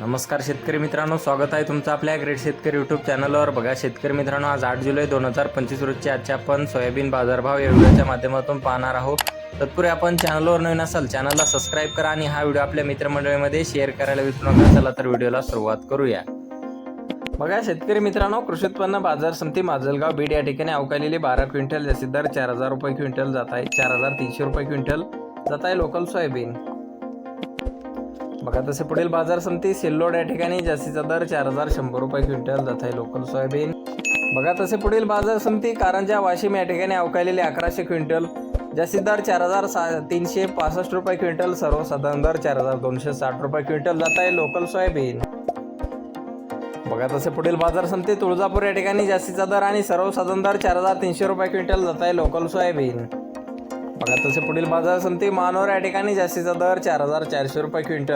नमस्कार शेतकरी मित्रांनो स्वागत आहे तुमचं आपल्या ग्रेट शेतकरी यूट्यूब चॅनलवर बघा शेतकरी मित्रांनो आज आठ जुलै दोन हजार पंचवीस रोजची आजच्या आपण सोयाबीन बाजारभाव या व्हिडिओच्या माध्यमातून पाहणार आहोत. तत्पूर्वी आपण चॅनलवर नवीन असाल चॅनलला सबस्क्राईब करा आणि हा व्हिडिओ आपल्या मित्रमंडळीमध्ये शेअर करायला विसरू नका. चला तर व्हिडिओला सुरुवात करूया. बघा शेतकरी मित्रांनो कृषी उत्पन्न बाजार समिती माजलगाव बीड या ठिकाणी अवकालेली बारा क्विंटल जास्तीत दर चार हजार रुपये क्विंटल जात आहे. चार हजार तीनशे रुपये क्विंटल जात आहे लोकल सोयाबीन. बघा तसे पुढील बाजार समिती सिल्लोड या ठिकाणी जास्तीचा दर चार हजार शंभर रुपये क्विंटल जात आहे लोकल सोयाबीन. बघा तसे पुढील बाजार समिती कारंजा वाशिम या ठिकाणी अवकालेले अकराशे क्विंटल जास्तीत दर चार हजार सा तीनशे पासष्ट रुपये क्विंटल सर्वसाधारण दर चार हजार दोनशे साठ रुपये क्विंटल जात आहे लोकल सोयाबीन. बघा तसे पुढील बाजार समिती तुळजापूर या ठिकाणी जास्तीचा दर आणि सर्वसाधारण दर चार हजार तीनशे रुपये क्विंटल जात आहे लोकल सोयाबीन. बघा तसे पुढील बाजार समिती मानोर या ठिकाणी जास्तीचा दर चार हजार चारशे रुपये क्विंटल.